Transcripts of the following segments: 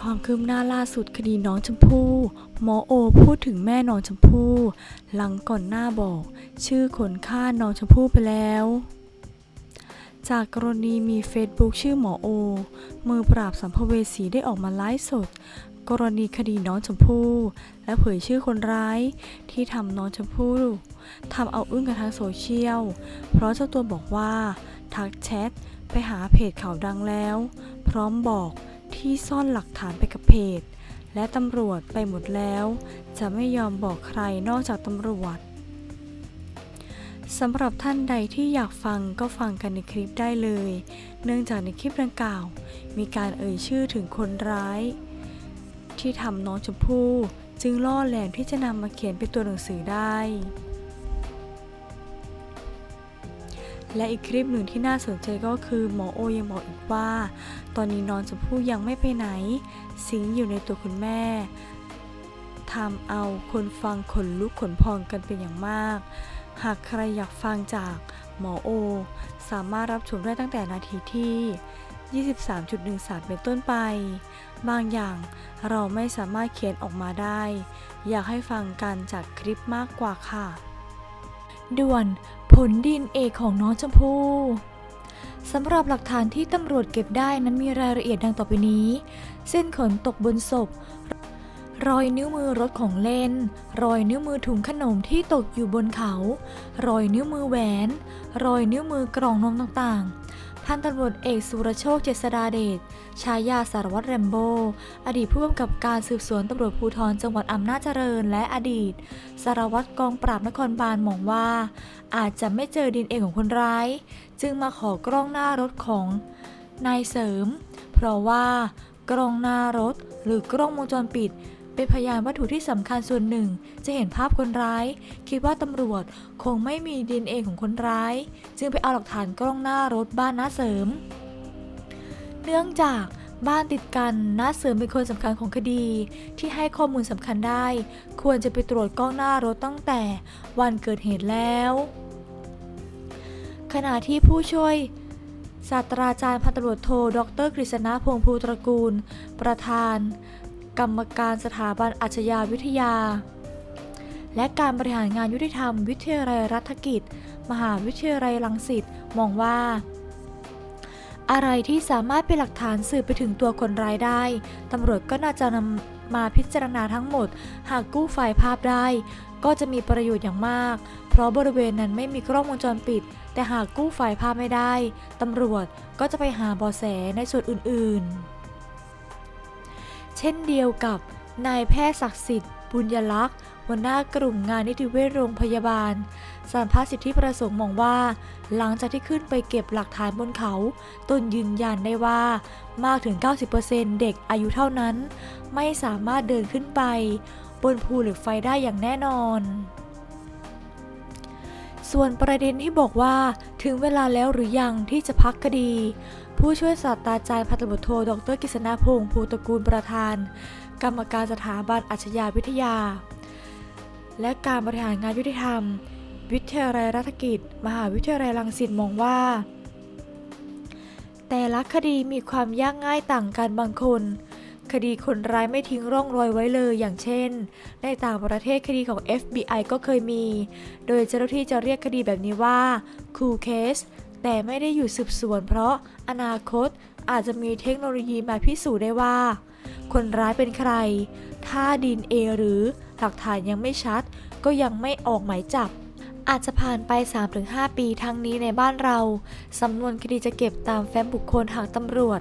ความคืบหน้าล่าสุดคดีน้องชมพู่หมอโอพูดถึงแม่น้องชมพู่ หลังก่อนหน้าบอก ชื่อคนฆ่าน้องชมพู่ไปแล้ว จากกรณีมีเฟซบุ๊กชื่อหมอโอ มือปราบสัมภเวสีได้ออกมาไลฟ์สด กรณีคดีน้องชมพู่และเผยชื่อคนร้ายที่ทำน้องชมพู่ทำเอาอึ้งกันทั้งโซเชียล เพราะเจ้าตัวบอกว่า ทักแชทไปหาเพจข่าวดังแล้ว พร้อมบอก ที่ซ่อนหลักฐานไปกับเพจ และตำรวจไปหมดแล้ว จะไม่ยอมบอกใครนอกจากตำรวจสำหรับท่านใดที่อยากฟังก็ฟังกันในคลิปได้เลย เนื่องจากในคลิปดังกล่าว มีการเอ่ยชื่อถึงคนร้าย ที่ทำน้องชมพู่จึงล่อแหลมที่จะนำมาเขียนเป็นตัวหนังสือได้ และอีกคลิปหนึ่งที่น่าสนใจก็คือหมอโอยังบอกอีกว่า ตอนนี้นองชมพู่ยังไม่ไปไหน สิงอยู่ในตัวคุณแม่ทำเอาคนฟังขนลุกขนพองกันเป็นอย่างมาก หากใครอยากฟังจากหมอโอ สามารถรับชมได้ตั้งแต่นาทีที่ 23.13 เป็นต้นไป บางอย่างเราไม่สามารถเขียนออกมาได้ อยากให้ฟังกันจากคลิปมากกว่าค่ะ ด่วน ผลดินเอกของน้องชมพู่สำหรับหลักฐานที่ตำรวจเก็บได้นั้นมีรายละเอียดดังต่อไปนี้ เส้นขนตกบนศพ รอยนิ้วมือรถของเล่น รอยนิ้วมือถุงขนมที่ตกอยู่บนเขา รอยนิ้วมือแหวน รอยนิ้วมือกล่องนมต่างๆ พันตำรวจเอกสุรโชคเจษดาเดช ชายาสารวัตรแรมโบอดีตผู้กำกับการสืบสวนตำรวจภูธรจังหวัดอำนาจเจริญ และอดีต สารวัตรกองปราบนครบาลมองว่า อาจจะไม่เจอดินเอของคนร้าย จึงมาขอกล้องหน้ารถของนายเสริม เพราะว่ากล้องหน้ารถหรือกล้องวงจรปิด เป็นพยานวัตถุที่สำคัญส่วนหนึ่ง จะเห็นภาพคนร้าย คิดว่าตำรวจคงไม่มีดินเอของคนร้าย จึงไปเอาหลักฐานกล้องหน้ารถบ้านน้าเสริม เนื่องจากบ้านติดกันน้าเสริมเป็นคนสำคัญของคดี ที่ให้ข้อมูลสำคัญได้ ควรจะไปตรวจกล้องหน้ารถตั้งแต่วันเกิดเหตุแล้ว ขณะที่ผู้ช่วยศาสตราจารย์พันตำรวจโท ดรกฤษณะพงษ์ภูตระกูล ประธาน กรรมการสถาบันอาชญาวิทยา และการบริหารงานยุติธรรม วิทยาลัยรัฐกิจ มหาวิทยาลัยรังสิตมองว่า อะไรที่สามารถเป็นหลักฐานสืบไปถึงตัวคนร้ายได้ตำรวจก็น่าจะนำมาพิจารณาทั้งหมด หากกู้ไฟล์ภาพได้ ก็จะมีประโยชน์อย่างมาก เพราะบริเวณนั้นไม่มีกล้องวงจรปิด แต่หากกู้ไฟล์ภาพไม่ได้ตำรวจก็จะไปหาเบาะแสในส่วนอื่น ๆ ช่นเดียวกับนายแพทย์ศักดิ์สิทธิ์ บุญยลักษณ์หัวหน้ากลุ่มงานนิติเวชโรงพยาบาลสารพัดสิทธิประสงค์มองว่า หลังจากที่ขึ้นไปเก็บหลักฐานบนเขา ตนยืนยันได้ว่ามากถึง 90%เด็กอายุเท่านั้น ไม่สามารถเดินขึ้นไป บนภูเหล็กไฟได้อย่างแน่นอน ส่วนประเด็นที่บอกว่าถึงเวลาแล้วหรือยังที่จะพักคดี ผู้ช่วยศาสตราจารย์พันตำรวจโทดรกฤษณพงษ์ภูตระกูลประธาน กรรมการสถาบันอาชญาวิทยา และการบริหารงานยุติธรรม วิทยาลัยรัฐกิจ มหาวิทยาลัยรังสิตมองว่า แต่ละคดีมีความยากง่ายต่างกันบางคน คดีคนร้ายไม่ทิ้งร่องรอยไว้เลยอย่างเช่น ในต่างประเทศคดีของ FBI ก็เคยมี โดยเจ้าหน้าที่จะเรียกคดีแบบนี้ว่า cool case แต่ไม่ได้อยู่สืบสวนเพราะอนาคตอาจจะมีเทคโนโลยีมาพิสูจน์ได้ว่า คนร้ายเป็นใคร ถ้าดีนเอหรือหลักฐานยังไม่ชัด ก็ยังไม่ออกหมายจับ อาจจะผ่านไป 3-5 ปีทั้งนี้ในบ้านเรา สำนวนคดีจะเก็บตามแฟ้มบุคคลหากตำรวจ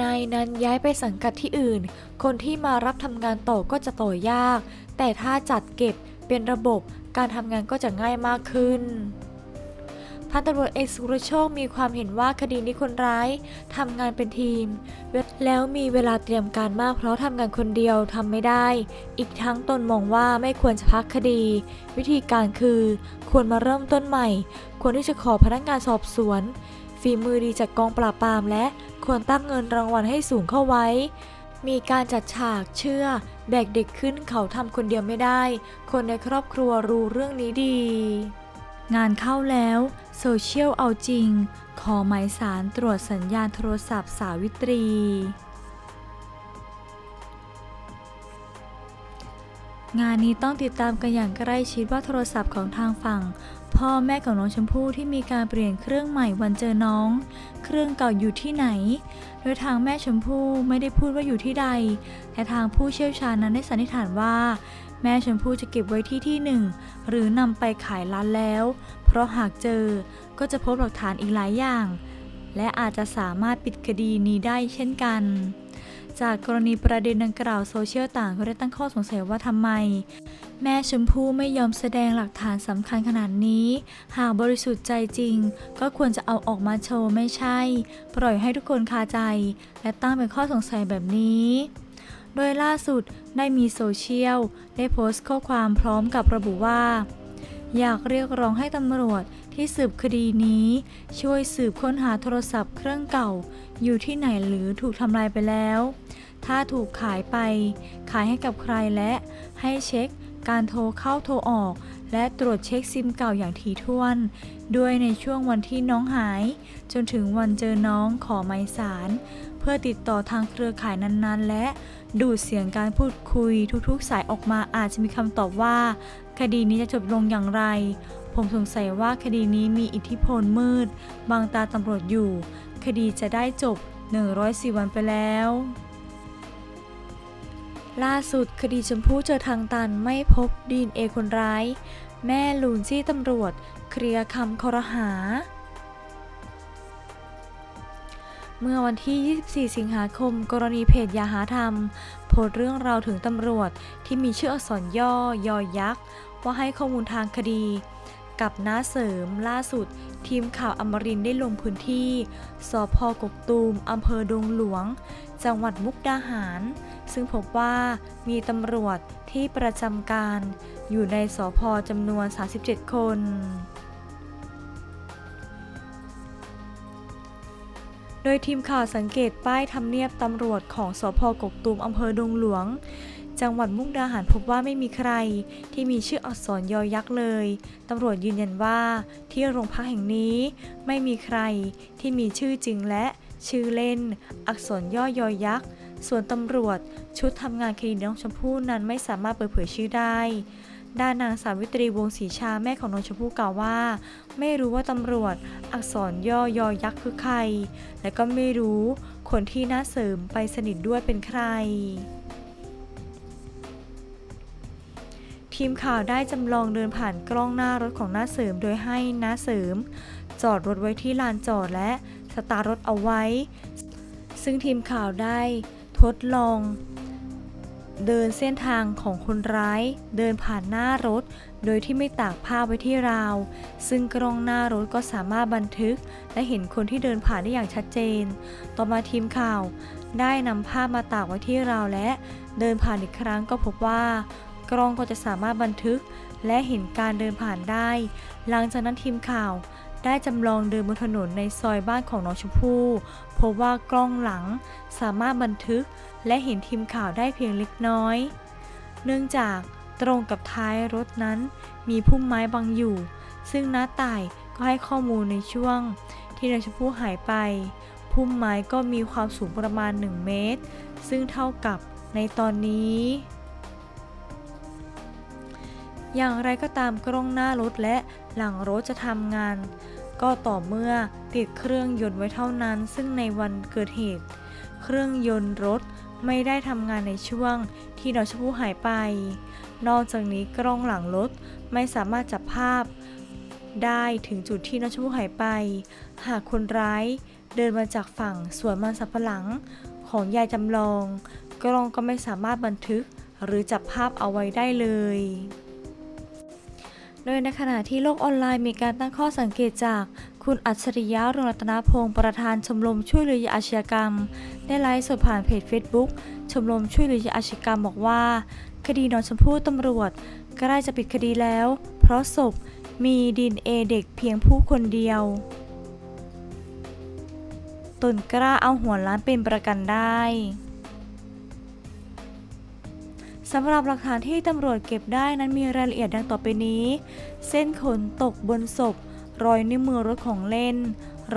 นายนั้นย้ายไปสังกัดที่อื่น คนที่มารับทำงานต่อก็จะต่อยาก แต่ถ้าจัดเก็บเป็นระบบการทำงานก็จะง่ายมากขึ้นพันตำรวจเอกสุรโชคมีความเห็นว่าคดีนี้คนร้ายทำงานเป็นทีม แล้วมีเวลาเตรียมการมากเพราะทำงานคนเดียวทำไม่ได้ อีกทั้งตนมองว่าไม่ควรจะพักคดี วิธีการคือ ควรมาเริ่มต้นใหม่ ควรที่จะขอพนักงานสอบสวน ฝีมือดีจากกองปราบปรามและควรตั้งเงินรางวัลให้สูงเข้าไว้ มีการจัดฉากเชื่อ แบกเด็กขึ้นเขาทำคนเดียวไม่ได้ คนในครอบครัวรู้เรื่องนี้ดี งานเข้าแล้วโซเชียลเอาจริง ขอหมายสารตรวจสัญญาณโทรศัพท์สาวิตรีงานนี้ต้องติดตามกันอย่างใกล้ชิดว่าโทรศัพท์ของทางฝั่ง พ่อแม่ของน้องชมพู่ที่มีการเปลี่ยนเครื่องใหม่วันเจอน้อง เครื่องเก่าอยู่ที่ไหน โดยทางแม่ชมพู่ไม่ได้พูดว่าอยู่ที่ใด แต่ทางผู้เชี่ยวชาญนั้นได้สันนิษฐานว่า แม่ชมพู่จะเก็บไว้ที่ที่หนึ่งหรือนำไปขายร้านแล้ว เพราะหากเจอก็จะพบหลักฐานอีกหลายอย่าง และอาจจะสามารถปิดคดีนี้ได้เช่นกันจากกรณีประเด็นดังกล่าวโซเชียลต่างก็ได้ตั้งข้อสงสัยว่าทำไม แม่ชมพู่ไม่ยอมแสดงหลักฐานสำคัญขนาดนี้ หากบริสุทธิ์ใจจริง ก็ควรจะเอาออกมาโชว์ไม่ใช่ ปล่อยให้ทุกคนคาใจ และตั้งเป็นข้อสงสัยแบบนี้ โดยล่าสุดได้มีโซเชียล ได้โพสต์ข้อความพร้อมกับระบุว่า อยากเรียกร้องให้ตำรวจที่สืบคดีนี้ ช่วยสืบค้นหาโทรศัพท์เครื่องเก่า อยู่ที่ไหนหรือถูกทำลายไปแล้ว ถ้าถูกขายไป ขายให้กับใครและให้เช็ค การโทรเข้าโทรออก และตรวจเช็คซิมเก่าอย่างถี่ถ้วน ด้วยในช่วงวันที่น้องหาย จนถึงวันเจอน้องขอหมายสาร เพื่อติดต่อทางเครือข่ายนั้นๆ และดูดเสียงการพูดคุยทุกๆ สายออกมาอาจจะมีคำตอบว่า คดีนี้จะจบลงอย่างไร ผมสงสัยว่าคดีนี้มีอิทธิพลมืด บางตาตำรวจอยู่ คดีจะได้จบ104วันไปแล้ว ล่าสุดคดีชมพู่เจอทางตันไม่พบดีนเอคนร้าย แม่ลูนจี้ตำรวจ เคลียร์คำคอรหา เมื่อวันที่ 24 สิงหาคม กรณีเพจยาหาธรรม โพสเรื่องราวถึงตำรวจที่มีชื่ออักษรย่อยอยักษ์ ว่าให้ข้อมูลทางคดี กับน้าเสริมล่าสุด ทีมข่าวอมรินได้ลงพื้นที่สพกกตูมอำเภอดงหลวง จังหวัดมุกดาหาร ซึ่งพบว่ามีตำรวจที่ประจำการอยู่ในสพจำนวน 37 คน โดยทีมข่าวสังเกตป้ายทำเนียบตำรวจของสพกกตูมอำเภอดงหลวง จังหวัดมุกดาหารพบว่าไม่มีใครที่มีชื่ออักษรยอยักษ์เลย ตำรวจยืนยันว่าที่โรงพักแห่งนี้ไม่มีใครที่มีชื่อจริงและชื่อเล่น อักษรย่อยอยักษ์ ส่วนตำรวจชุดทำงานคดีน้องชมพู่นั้นไม่สามารถเปิดเผยชื่อได้ด้านนางสาวิตรีวงศ์ศรีชาแม่ของน้องชมพู่กล่าวว่า ไม่รู้ว่าตำรวจอักษรย่อยอยักษ์คือใคร และก็ไม่รู้คนที่น่าเสริมไปสนิทด้วยเป็นใคร ทีมข่าวได้จำลองเดินผ่านกล้องหน้ารถของน้าเสริมโดยให้น้าเสริม จอดรถไว้ที่ลานจอดและสตาร์รถเอาไว้ ซึ่งทีมข่าวได้ ทดลอง เดินเส้นทางของคนร้าย เดินผ่านหน้ารถ โดยที่ไม่ตากผ้าไว้ที่ราว ซึ่งกล้องหน้ารถก็สามารถบันทึก และเห็นคนที่เดินผ่านได้อย่างชัดเจน ต่อมาทีมข่าว ได้นำผ้ามาตากไว้ที่ราวและเดินผ่านอีกครั้งก็พบว่า กล้องก็จะสามารถบันทึกและเห็นการเดินผ่านได้ หลังจากนั้นทีมข่าว ได้จำลองเดินบนถนนในซอยบ้านของน้องชมพู่พบว่ากล้องหลังสามารถบันทึกและเห็นทีมข่าวได้เพียงเล็กน้อย เนื่องจากตรงกับท้ายรถนั้น มีพุ่มไม้บังอยู่ ซึ่งน้าต่ายก็ให้ข้อมูลในช่วง ที่น้องชมพู่หายไป พุ่มไม้ก็มีความสูงประมาณ 1 เมตร ซึ่งเท่ากับในตอนนี้อย่างไรก็ตามกล้องหน้ารถและหลังรถจะทำงาน ก็ต่อเมื่อติดเครื่องยนต์ไว้เท่านั้น ซึ่งในวันเกิดเหตุ เครื่องยนต์รถไม่ได้ทำงานในช่วงที่น้องชมพู่หายไป นอกจากนี้กล้องหลังรถไม่สามารถจับภาพ ได้ถึงจุดที่น้องชมพู่หายไป หากคนร้ายเดินมาจากฝั่งสวนมันสับปะหลังของยายจำลอง กล้องก็ไม่สามารถบันทึกหรือจับภาพเอาไว้ได้เลย โดยในขณะที่โลกออนไลน์มีการตั้งข้อสังเกตจาก คุณอัจฉริยะเรืองรัตนพงศ์ประธานชมรมช่วยเหลือเหยื่อาชญากรรม ได้ไลฟ์สดผ่านเพจ Facebook ชมรมช่วยเหลือเหยื่อาชญากรรมบอกว่า คดีนองชมพู่ตำรวจใกล้จะปิดคดีแล้ว เพราะศพมีดีนเอเด็กเพียงผู้คนเดียว ตนกล้าเอาหัวล้านเป็นประกันได้ สำหรับหลักฐานที่ตำรวจเก็บได้นั้นมีรายละเอียดดังต่อไปนี้ เส้นขนตกบนศพ รอยนิ้วมือรถของเล่น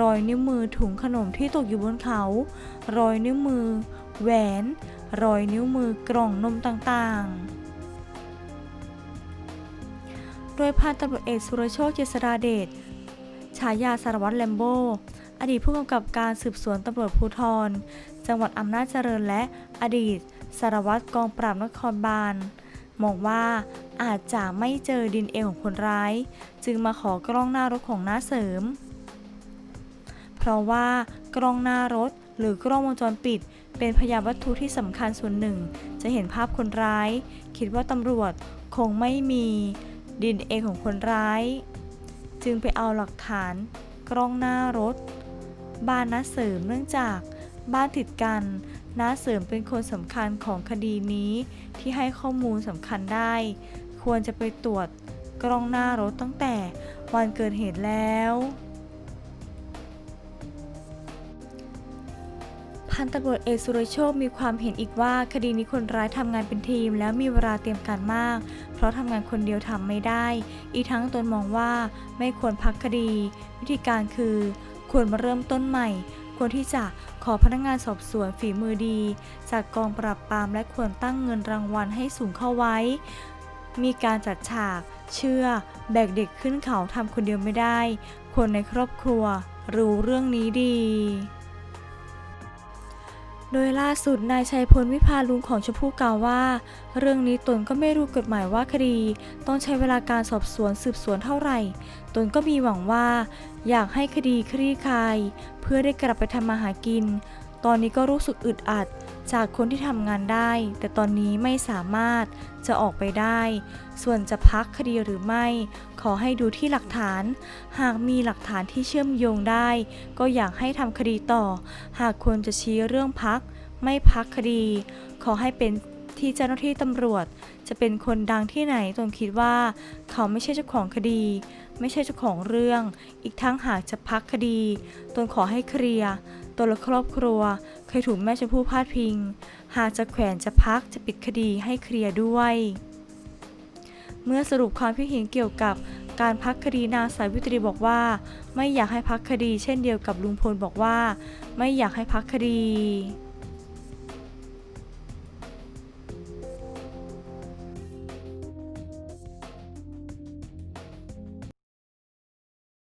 รอยนิ้วมือถุงขนมที่ตกอยู่บนเขา รอยนิ้วมือ แหวน รอยนิ้วมือกล่องนมต่างๆ โดยพันตำรวจเอกสุรโชคเจษราเดช ฉายาสารวัตรแลมโบ อดีตผู้กำกับการสืบสวนตำรวจภูธร จังหวัดอำนาจเจริญและอดีต สารวัตรกองปราบนครบาลมองว่าอาจจะไม่เจอดินเอของคนร้าย จึงมาขอกล้องหน้ารถของน้าเสริม เพราะว่ากล้องหน้ารถหรือกล้องวงจรปิด เป็นพยานวัตถุที่สำคัญส่วนหนึ่ง จะเห็นภาพคนร้าย คิดว่าตำรวจคงไม่มีดินเอของคนร้าย จึงไปเอาหลักฐาน กล้องหน้ารถ บ้านน้าเสริมเนื่องจากบ้านติดกัน น้าเสริมเป็นคนสำคัญของคดีนี้ที่ให้ข้อมูลสำคัญได้ ควรจะไปตรวจกล้องหน้ารถตั้งแต่วันเกิดเหตุแล้ว พันตำรวจเอกสุรโชคมีความเห็นอีกว่าคดีนี้คนร้ายทำงานเป็นทีม แล้วมีเวลาเตรียมการมาก เพราะทำงานคนเดียวทำไม่ได้ อีกทั้งตนมองว่าไม่ควรพักคดี วิธีการคือควรมาเริ่มต้นใหม่ ควรที่จะขอพนักงานสอบสวนฝีมือดี จากกองปราบปรามและควรตั้งเงินรางวัลให้สูงเข้าไว้ มีการจัดฉาก เชื่อ แบกเด็กขึ้นเขาทำคนเดียวไม่ได้ คนในครอบครัวรู้เรื่องนี้ดี โดยล่าสุดนายชัยพลวิพาลุงของชมพู่กล่าวว่า เรื่องนี้ตนก็ไม่รู้กฎหมายว่าคดี ต้องใช้เวลาการสอบสวนสืบสวนเท่าไหร่ ตนก็มีหวังว่า อยากให้คดีคลี่คลาย เพื่อได้กลับไปทำมาหากิน ตอนนี้ก็รู้สึกอึดอัด จากคนที่ทำงานได้ แต่ตอนนี้ไม่สามารถจะออกไปได้ ส่วนจะพักคดีหรือไม่ ขอให้ดูที่หลักฐาน หากมีหลักฐานที่เชื่อมโยงได้ ก็อยากให้ทำคดีต่อ หากควรจะชี้เรื่องพัก ไม่พักคดี ขอให้เป็นที่เจ้าหน้าที่ตำรวจ จะเป็นคนดังที่ไหนตนคิดว่า เขาไม่ใช่เจ้าของคดี ไม่ใช่เจ้าของเรื่อง อีกทั้งหากจะพักคดีตนขอให้เคลียร์ตนและครอบครัว เคยถูกแม่ชมพู่พาดพิง หากจะแขวนจะพักจะปิดคดีให้เคลียร์ด้วย เมื่อสรุปความคิดเห็นเกี่ยวกับการพักคดีนางสายวิตรีบอกว่า ไม่อยากให้พักคดี เช่นเดียวกับลุงพลบอกว่า ไม่อยากให้พักคดี